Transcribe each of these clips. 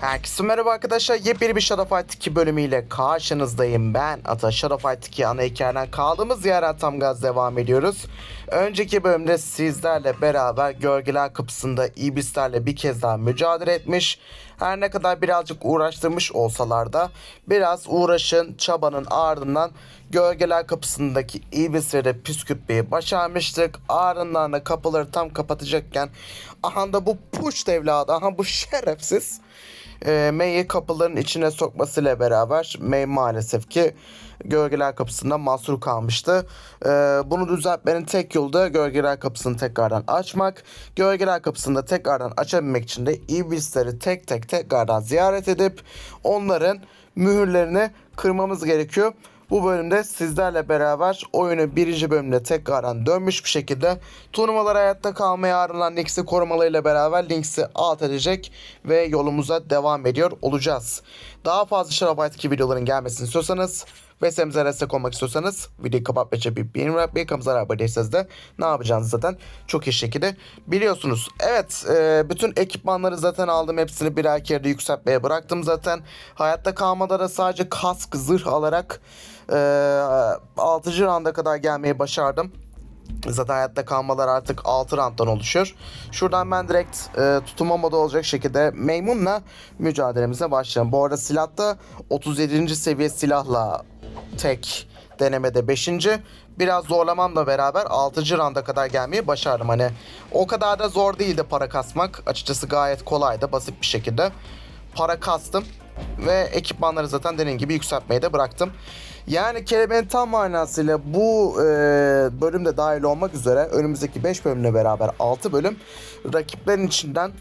Herkese merhaba arkadaşlar. Yepyeni bir Shadow Fight 2 bölümüyle karşınızdayım. Ben Ata Shadow Fight 2 ana hikayeden kaldığımız yerden tam gaz devam ediyoruz. Önceki bölümde sizlerle beraber Gölgeler Kapısı'nda iblislerle bir kez daha mücadele etmiş. Her ne kadar birazcık uğraştırmış olsalar da biraz uğraşın, çabanın ardından Gölgeler Kapısı'ndaki iblisleri de püskürtmeyi başarmıştık. Ardından da kapıları tam kapatacakken aha da bu push evladı, aha bu şerefsiz e, May'i kapıların içine sokmasıyla beraber May maalesef ki Gölgeler Kapısı'nda mahsur kalmıştı. E, bunu düzeltmenin tek yolu da Gölgeler Kapısı'nı tekrardan açmak. Gölgeler Kapısı'nı da tekrardan açabilmek için de iblisleri tek tek tekrardan ziyaret edip onların mühürlerini kırmamız gerekiyor. Bu bölümde sizlerle beraber oyunu birinci bölümde tekrardan dönmüş bir şekilde turnuvalar hayatta kalmaya ayrılan Lynx'i korumalarıyla beraber Lynx'i alt edecek ve yolumuza devam ediyor olacağız. Daha fazla 2 videoların gelmesini istiyorsanız ve semize destek olmak istiyorsanız videoyu kapatmayacak bir beğeni bırakmayı kanalımıza abone değilseniz de ne yapacağınızı zaten çok iyi şekilde biliyorsunuz. Evet e, bütün ekipmanları zaten aldım hepsini birer kere yükseltmeye bıraktım zaten. Hayatta kalmada da sadece kask zırh alarak e, 6. randa kadar gelmeyi başardım. Zaten hayatta kalmalar artık 6 ranttan oluşuyor. Şuradan ben direkt e, tutulma modu olacak şekilde Maymun'la mücadelemize başlayalım. Bu arada silahta 37. seviye silahla tek denemede 5. Biraz zorlamamla beraber 6. randa kadar gelmeyi başardım. Hani o kadar da zor değildi para kasmak. Açıkçası gayet kolaydı basit bir şekilde. Para kastım ve ekipmanları zaten dediğim gibi yükseltmeyi de bıraktım. Yani kelimenin tam manasıyla bu e, bölümde dahil olmak üzere önümüzdeki 5 bölümle beraber 6 bölüm rakiplerin içinden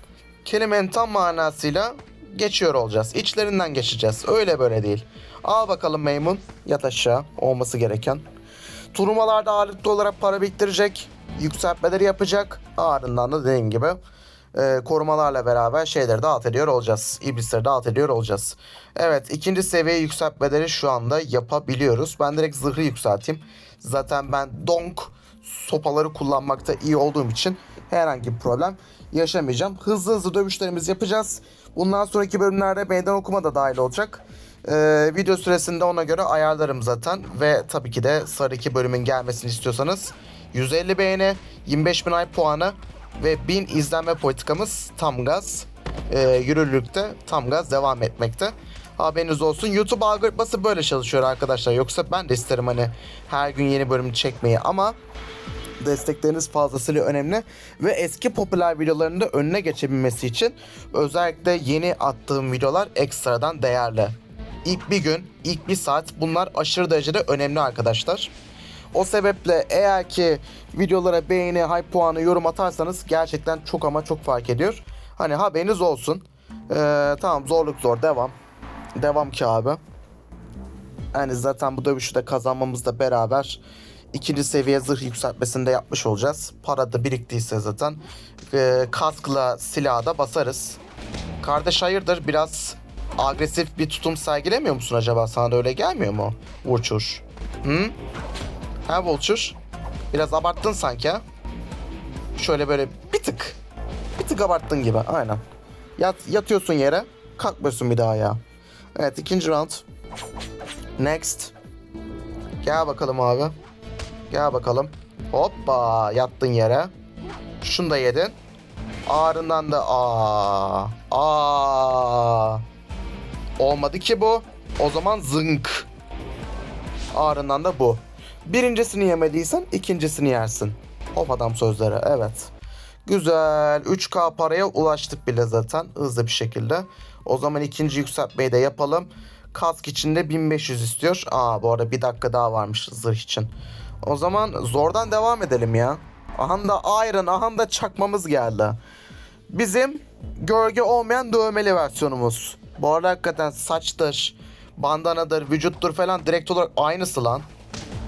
kelimenin tam manasıyla geçiyor olacağız. İçlerinden geçeceğiz. Öyle böyle değil. Al bakalım Maymun. Yat aşağı. Olması gereken. Turnuvalarda ağırlıklı olarak para biriktirecek. Yükseltmeleri yapacak. Ardından da dediğim gibi e, korumalarla beraber şeyleri dağıt ediyor olacağız. İblisleri dağıt ediyor olacağız. Evet ikinci seviye yükseltmeleri şu anda yapabiliyoruz. Ben direkt zırhı yükselteyim. Zaten ben donk sopaları kullanmakta iyi olduğum için herhangi bir problem yaşamayacağım. Hızlı hızlı dövüşlerimizi yapacağız. Bundan sonraki bölümlerde meydan okuma da dahil olacak. Ee, video süresinde ona göre ayarlarım zaten. Ve tabii ki de sarı 2 bölümün gelmesini istiyorsanız 150 beğeni, 25 bin ay puanı ve 1000 izlenme politikamız tam gaz e, yürürlükte tam gaz devam etmekte. Haberiniz olsun. YouTube algoritması böyle çalışıyor arkadaşlar. Yoksa ben de isterim hani her gün yeni bölüm çekmeyi ama destekleriniz fazlasıyla önemli ve eski popüler videoların da önüne geçebilmesi için özellikle yeni attığım videolar ekstradan değerli. İlk bir gün, ilk bir saat bunlar aşırı derecede önemli arkadaşlar. O sebeple eğer ki videolara beğeni, hype puanı, yorum atarsanız gerçekten çok ama çok fark ediyor. Hani haberiniz olsun. Ee, tamam zorluk zor devam. Devam ki abi. Yani zaten bu dövüşü de kazanmamızla beraber ikinci seviye zırh yükseltmesini de yapmış olacağız. Para da biriktiyse zaten e, kaskla silahı da basarız. Kardeş hayırdır biraz agresif bir tutum sergilemiyor musun acaba? Sana da öyle gelmiyor mu? Vulture. Hı? Ha Vulture? Biraz abarttın sanki ha? Şöyle böyle bir tık. Bir tık abarttın gibi aynen. Yat, yatıyorsun yere. Kalkmıyorsun bir daha ya. Evet ikinci round. Next. Gel bakalım abi. Gel bakalım. Hoppa yattın yere. Şunu da yedin. Ardından da aa aa olmadı ki bu. O zaman zınk. Ardından da bu. Birincisini yemediysen ikincisini yersin. Hop adam sözleri evet. Güzel. 3K paraya ulaştık bile zaten hızlı bir şekilde. O zaman ikinci yükseltmeyi de yapalım. Kask içinde 1500 istiyor. Aa bu arada bir dakika daha varmış zırh için. O zaman zordan devam edelim ya. Aha da Iron, aha da çakmamız geldi. Bizim gölge olmayan dövmeli versiyonumuz. Bu arada hakikaten saçtır, bandanadır, vücuttur falan direkt olarak aynısı lan.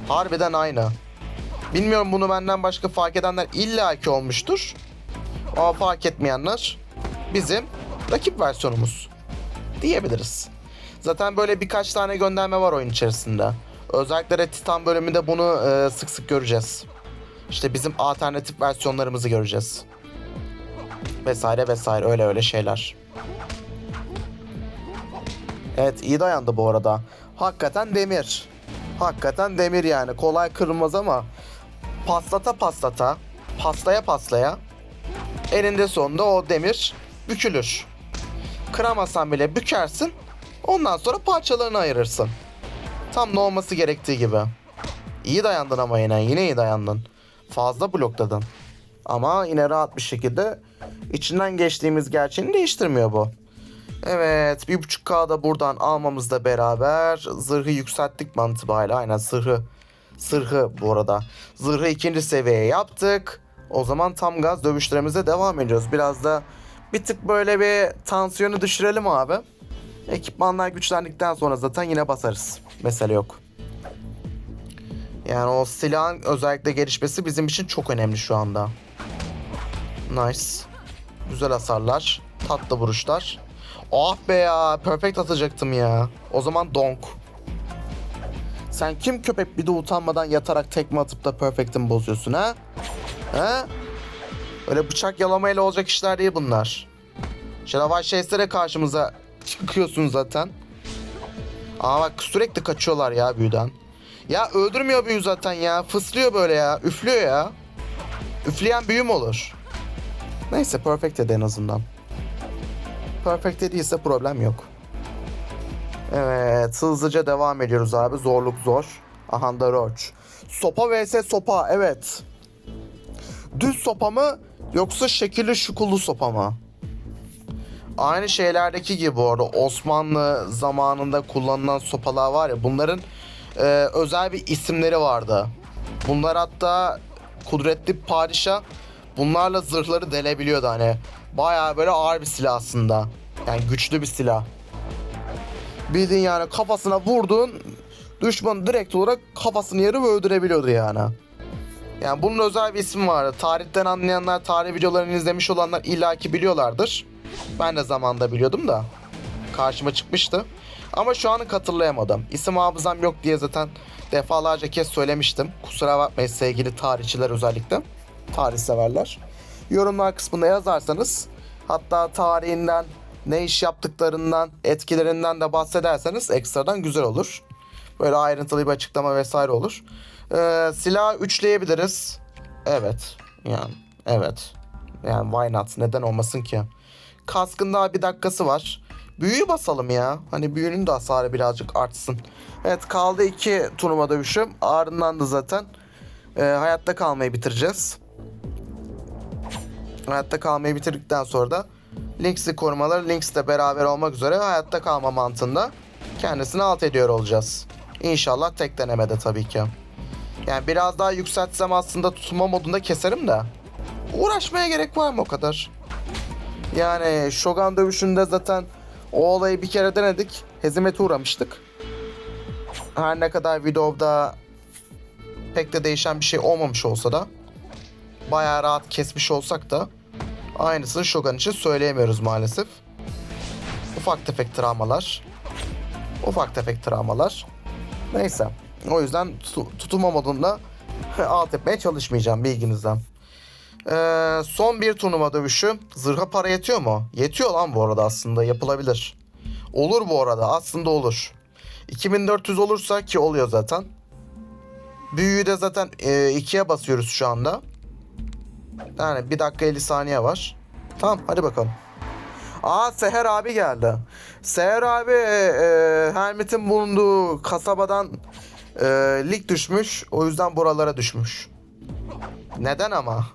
Harbiden aynı. Bilmiyorum bunu benden başka fark edenler illaki olmuştur. Ama fark etmeyenler bizim rakip versiyonumuz diyebiliriz. Zaten böyle birkaç tane gönderme var oyun içerisinde. Özellikle de Titan bölümünde bunu e, sık sık göreceğiz. İşte bizim alternatif versiyonlarımızı göreceğiz. Vesaire vesaire öyle öyle şeyler. Evet iyi dayandı bu arada. Hakikaten demir. Hakikaten demir yani. Kolay kırılmaz ama paslata paslata, paslaya paslaya elinde sonunda o demir bükülür. Kıramazsan bile bükersin. Ondan sonra parçalarını ayırırsın. Tam ne olması gerektiği gibi. İyi dayandın ama yine. Yine iyi dayandın. Fazla blokladın. Ama yine rahat bir şekilde içinden geçtiğimiz gerçeğini değiştirmiyor bu. Evet, bir buçuk K da buradan almamızla beraber zırhı yükselttik mantığıyla. Aynen zırhı. Zırhı bu arada. Zırhı ikinci seviyeye yaptık. O zaman tam gaz dövüşlerimize devam ediyoruz. Biraz da bir tık böyle bir tansiyonu düşürelim abi. Ekipmanlar güçlendikten sonra zaten yine basarız. Mesele yok. Yani o silahın özellikle gelişmesi bizim için çok önemli şu anda. Nice. Güzel hasarlar. Tatlı vuruşlar. Ah be ya. Perfect atacaktım ya. O zaman donk. Sen kim köpek bir de utanmadan yatarak tekme atıp da perfect'imi bozuyorsun ha? Ha? Öyle bıçak yalamayla olacak işler değil bunlar. Şelavay şeyslere karşımıza çıkıyorsun zaten. Aa bak sürekli kaçıyorlar ya büyüden. Ya öldürmüyor büyü zaten ya. Fıslıyor böyle ya. Üflüyor ya. Üfleyen büyü mü olur? Neyse perfect dedi en azından. Perfect değilse problem yok. Evet hızlıca devam ediyoruz abi. Zorluk zor. Aha da Roach. Sopa vs sopa evet. Düz sopa mı yoksa şekilli şukullu sopa mı? Aynı şeylerdeki gibi bu arada Osmanlı zamanında kullanılan sopalar var ya bunların e, özel bir isimleri vardı. Bunlar hatta kudretli padişah bunlarla zırhları delebiliyordu hani. Bayağı böyle ağır bir silah aslında. Yani güçlü bir silah. Bildiğin yani kafasına vurdun düşmanı direkt olarak kafasını yarıp öldürebiliyordu yani. Yani bunun özel bir ismi vardı. Tarihten anlayanlar, tarih videolarını izlemiş olanlar illaki biliyorlardır. Ben de zamanda biliyordum da. Karşıma çıkmıştı. Ama şu anı hatırlayamadım. İsim hafızam yok diye zaten defalarca kez söylemiştim. Kusura bakmayın sevgili tarihçiler özellikle. Tarih severler. Yorumlar kısmına yazarsanız hatta tarihinden, ne iş yaptıklarından, etkilerinden de bahsederseniz ekstradan güzel olur. Böyle ayrıntılı bir açıklama vesaire olur. Ee, silah üçleyebiliriz. Evet. Yani evet. Yani why not? Neden olmasın ki? Kaskın daha bir dakikası var. Büyüyü basalım ya. Hani büyünün de hasarı birazcık artsın. Evet kaldı iki turnuva dövüşü. Ardından da zaten e, hayatta kalmayı bitireceğiz. Hayatta kalmayı bitirdikten sonra da Lynx'i korumaları Lynx'le beraber olmak üzere hayatta kalma mantığında kendisini alt ediyor olacağız. İnşallah tek denemede tabii ki. Yani biraz daha yükseltsem aslında tutma modunda keserim de. Uğraşmaya gerek var mı o kadar? Yani Shogun dövüşünde zaten o olayı bir kere denedik. Hezimete uğramıştık. Her ne kadar videoda pek de değişen bir şey olmamış olsa da bayağı rahat kesmiş olsak da aynısını Shogun için söyleyemiyoruz maalesef. Ufak tefek travmalar. Ufak tefek travmalar. Neyse. O yüzden tutu- tutulma modunda alt etmeye çalışmayacağım bilginizden. Ee, son bir turnuva dövüşü. Zırha para yetiyor mu? Yetiyor lan bu arada aslında yapılabilir. Olur bu arada aslında olur. 2400 olursa ki oluyor zaten. Büyüyü de zaten e, ikiye basıyoruz şu anda. Yani bir dakika 50 saniye var. Tamam hadi bakalım. Aa Seher abi geldi. Seher abi e, Hermit'in bulunduğu kasabadan e, lig düşmüş. O yüzden buralara düşmüş. Neden ama?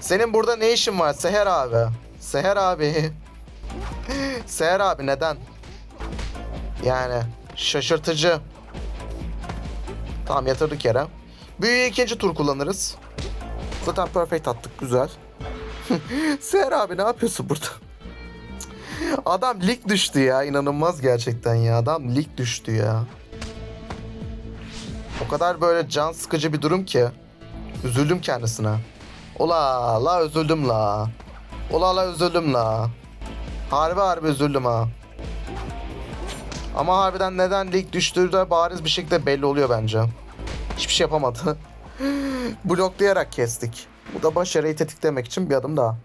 Senin burada ne işin var Seher abi? Seher abi. Seher abi neden? Yani şaşırtıcı. Tamam yatırdık yere. Büyüyü ikinci tur kullanırız. Zaten perfect attık güzel. Seher abi ne yapıyorsun burada? Adam lig düştü ya inanılmaz gerçekten ya adam lig düştü ya. O kadar böyle can sıkıcı bir durum ki. Üzüldüm kendisine. Ola la üzüldüm la. Ola la üzüldüm la. Harbi harbi üzüldüm ha. Ama harbiden neden lig düştüğü de bariz bir şekilde belli oluyor bence. Hiçbir şey yapamadı. Bloklayarak kestik. Bu da başarıyı tetiklemek için bir adım daha.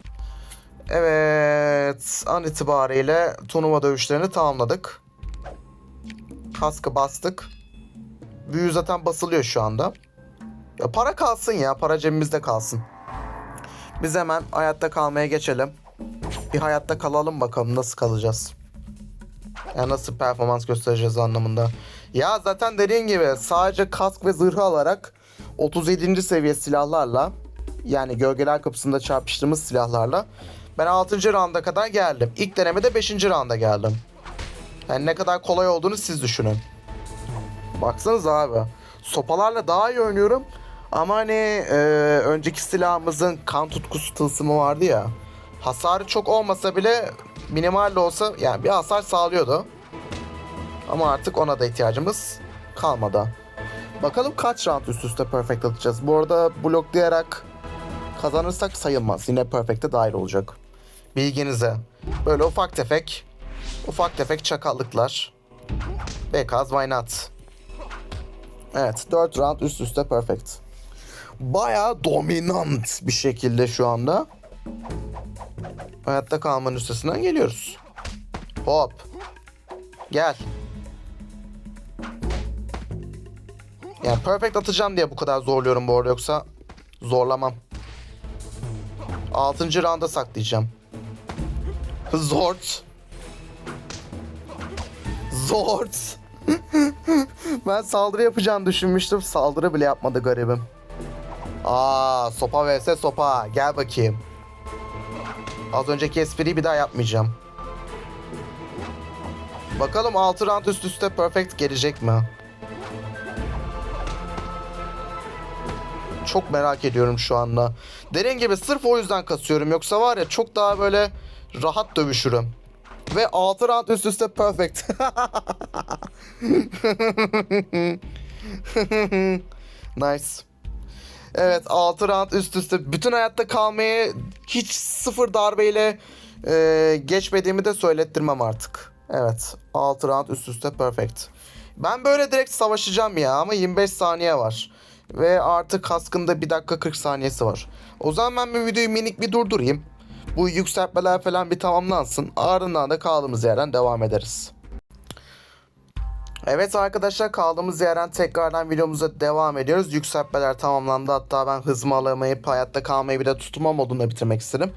Evet, an itibariyle turnuva dövüşlerini tamamladık. Kaskı bastık. Büyü zaten basılıyor şu anda. Ya para kalsın ya. Para cebimizde kalsın. Biz hemen hayatta kalmaya geçelim. Bir hayatta kalalım bakalım nasıl kalacağız. Ya nasıl performans göstereceğiz anlamında. Ya zaten dediğin gibi sadece kask ve zırhı alarak 37. seviye silahlarla yani gölgeler kapısında çarpıştığımız silahlarla ben 6. rounda kadar geldim. İlk denemede 5. rounda geldim. Yani ne kadar kolay olduğunu siz düşünün. Baksanıza abi. Sopalarla daha iyi oynuyorum. Ama hani e, önceki silahımızın kan tutkusu tılsımı vardı ya. Hasarı çok olmasa bile minimal de olsa yani bir hasar sağlıyordu. Ama artık ona da ihtiyacımız kalmadı. Bakalım kaç round üst üste perfect atacağız. Bu arada bloklayarak kazanırsak sayılmaz. Yine perfect'e dahil olacak. Bilginize. Böyle ufak tefek ufak tefek çakallıklar. Because why not? Evet 4 round üst üste perfect. Baya dominant bir şekilde şu anda. Hayatta kalmanın üstesinden geliyoruz. Hop. Gel. Yani perfect atacağım diye bu kadar zorluyorum bu arada yoksa zorlamam. 6. rounda saklayacağım. Zort. Zort. ben saldırı yapacağını düşünmüştüm. Saldırı bile yapmadı garibim. Aa, sopa vs sopa. Gel bakayım. Az önceki espriyi bir daha yapmayacağım. Bakalım 6 round üst üste perfect gelecek mi? Çok merak ediyorum şu anda. Dediğim gibi sırf o yüzden kasıyorum. Yoksa var ya çok daha böyle rahat dövüşürüm. Ve 6 round üst üste perfect. nice. Evet 6 round üst üste bütün hayatta kalmayı hiç sıfır darbeyle e, geçmediğimi de söylettirmem artık. Evet 6 round üst üste perfect. Ben böyle direkt savaşacağım ya ama 25 saniye var. Ve artık kaskında 1 dakika 40 saniyesi var. O zaman ben bu videoyu minik bir durdurayım. Bu yükseltmeler falan bir tamamlansın. Ardından da kaldığımız yerden devam ederiz. Evet arkadaşlar kaldığımız yerden tekrardan videomuza devam ediyoruz. Yükseltmeler tamamlandı. Hatta ben hızımı alamayıp hayatta kalmayı bir de tutma modunda bitirmek istedim.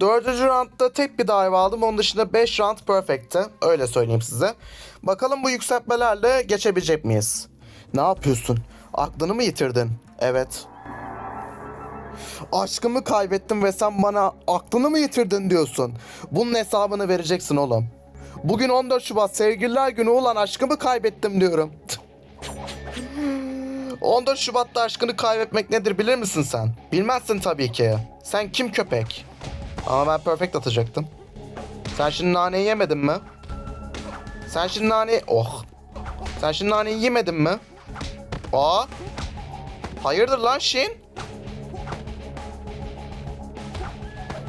Dördüncü roundda tek bir dive aldım. Onun dışında 5 round perfect'ti. Öyle söyleyeyim size. Bakalım bu yükseltmelerle geçebilecek miyiz? Ne yapıyorsun? Aklını mı yitirdin? Evet. Aşkımı kaybettim ve sen bana aklını mı yitirdin diyorsun. Bunun hesabını vereceksin oğlum. Bugün 14 Şubat sevgililer günü olan aşkımı kaybettim diyorum. 14 Şubat'ta aşkını kaybetmek nedir bilir misin sen? Bilmezsin tabii ki. Sen kim köpek? Ama ben perfect atacaktım. Sen şimdi naneyi yemedin mi? Sen şimdi naneyi... Oh. Sen şimdi naneyi yemedin mi? Aa. Hayırdır lan Shin?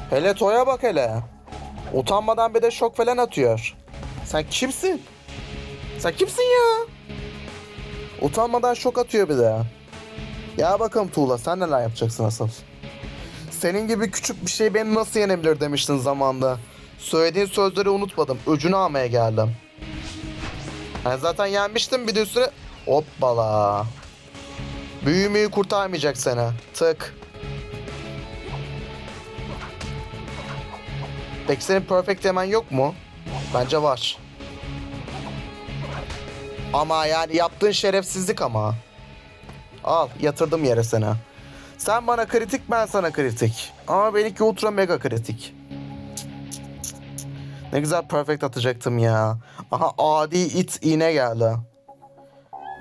Hele Toya bak hele. Utanmadan bir de şok falan atıyor. Sen kimsin? Sen kimsin ya? Utanmadan şok atıyor bir de. Ya bakalım Tuğla sen neler yapacaksın asıl? Senin gibi küçük bir şey beni nasıl yenebilir demiştin zamanda. Söylediğin sözleri unutmadım. Öcünü almaya geldim. Ben zaten yenmiştim bir de üstüne... Hoppala. Büyümeyi kurtarmayacak seni. Tık. Peki senin perfect hemen yok mu? Bence var. Ama yani yaptığın şerefsizlik ama. Al yatırdım yere seni. Sen bana kritik ben sana kritik. Ama benimki ultra mega kritik. Ne güzel perfect atacaktım ya. Aha adi it iğne geldi.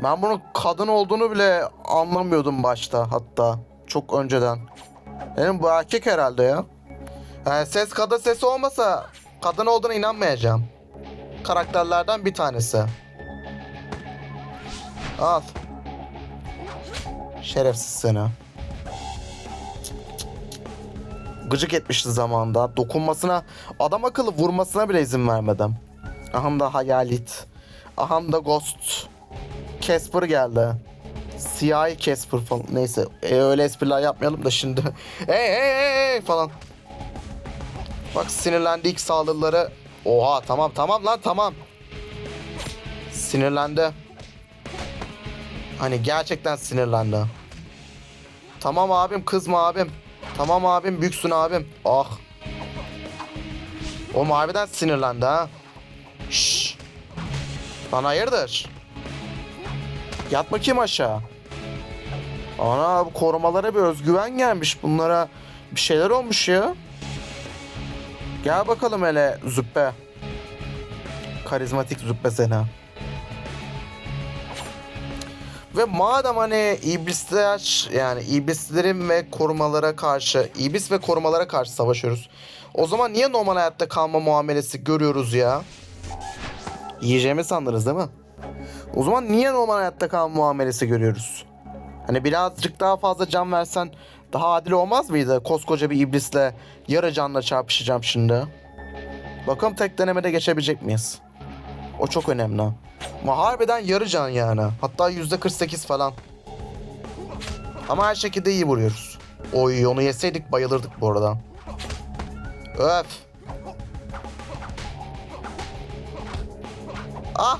Ben bunun kadın olduğunu bile anlamıyordum başta hatta. Çok önceden. Benim bu erkek herhalde ya. Yani ses kadın sesi olmasa kadın olduğuna inanmayacağım. Karakterlerden bir tanesi. Al. Şerefsiz seni. Gıcık etmişti zamanında. Dokunmasına, adam akıllı vurmasına bile izin vermedim. Aham da hayalit. Aham da ghost. Casper geldi. Siyahi Casper falan. Neyse e, öyle espriler yapmayalım da şimdi. hey hey hey hey falan. Bak sinirlendi ilk saldırıları. Oha tamam tamam lan tamam. Sinirlendi. Hani gerçekten sinirlendi. Tamam abim kızma abim. Tamam abim büyüksün abim. Ah. O harbiden sinirlendi ha. Şşş. Lan hayırdır? Yat bakayım aşağı. Ana bu korumalara bir özgüven gelmiş. Bunlara bir şeyler olmuş ya. Gel bakalım hele züppe. Karizmatik züppe seni. Ve madem hani iblisler yani iblislerin ve korumalara karşı iblis ve korumalara karşı savaşıyoruz. O zaman niye normal hayatta kalma muamelesi görüyoruz ya? Yiyeceğimi sandınız değil mi? O zaman niye normal hayatta kalma muamelesi görüyoruz? Hani birazcık daha fazla can versen daha adil olmaz mıydı? Koskoca bir iblisle yarı canla çarpışacağım şimdi. Bakalım tek denemede geçebilecek miyiz? O çok önemli. Ama harbiden yarı can yani. Hatta yüzde 48 falan. Ama her şekilde iyi vuruyoruz. Oy onu yeseydik bayılırdık bu arada. Öf. Ah.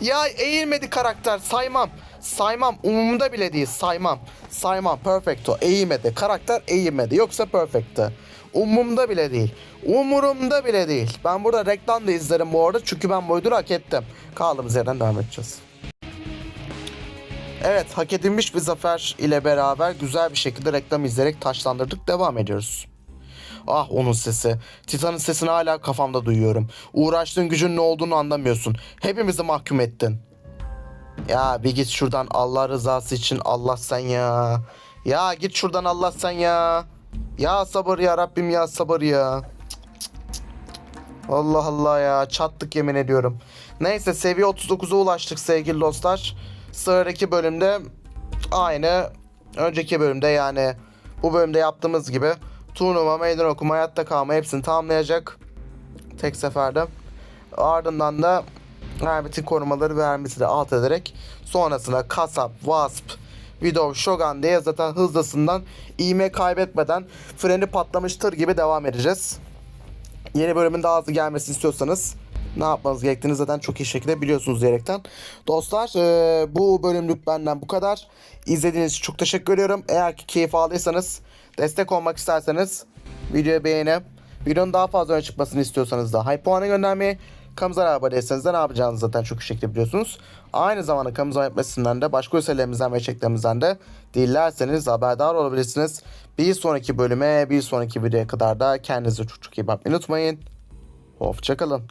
Ya eğilmedi karakter saymam. Saymam umurumda bile değil saymam. Saymam perfecto eğilmedi. Karakter eğilmedi yoksa perfecto. Umurumda bile değil. Umurumda bile değil. Ben burada reklam da izlerim bu arada çünkü ben bu ödülü hak ettim. Kaldığımız yerden devam edeceğiz. Evet hak edilmiş bir zafer ile beraber güzel bir şekilde reklam izleyerek taşlandırdık devam ediyoruz. Ah onun sesi. Titan'ın sesini hala kafamda duyuyorum. Uğraştığın gücün ne olduğunu anlamıyorsun. Hepimizi mahkum ettin. Ya bir git şuradan Allah rızası için Allah sen ya. Ya git şuradan Allah sen ya. Ya sabır ya Rabbim ya sabır ya. Allah Allah ya çattık yemin ediyorum. Neyse seviye 39'a ulaştık sevgili dostlar. Sıradaki bölümde aynı önceki bölümde yani bu bölümde yaptığımız gibi turnuva, meydan okuma, hayatta kalma hepsini tamamlayacak. Tek seferde. Ardından da Hermit'in korumaları ve Hermit'i de alt ederek sonrasında Kasap, Wasp, Widow, Shogun diye zaten hızlısından iğme kaybetmeden freni patlamış tır gibi devam edeceğiz. Yeni bölümün daha hızlı gelmesini istiyorsanız ne yapmanız gerektiğini zaten çok iyi şekilde biliyorsunuz diyerekten. Dostlar eee, bu bölümlük benden bu kadar. İzlediğiniz için çok teşekkür ediyorum. Eğer ki keyif aldıysanız destek olmak isterseniz videoyu beğenip videonun daha fazla öne çıkmasını istiyorsanız da hype puanı göndermeyi Abone değilseniz de ne yapacağınızı zaten çok iyi şekilde biliyorsunuz. Aynı zamanda kanalımıza etmesinden de başka üselerimizden ve içeriklerimizden de dilerseniz haberdar olabilirsiniz. Bir sonraki bölüme, bir sonraki videoya kadar da kendinize çok çok iyi bakmayı unutmayın. Hoşçakalın.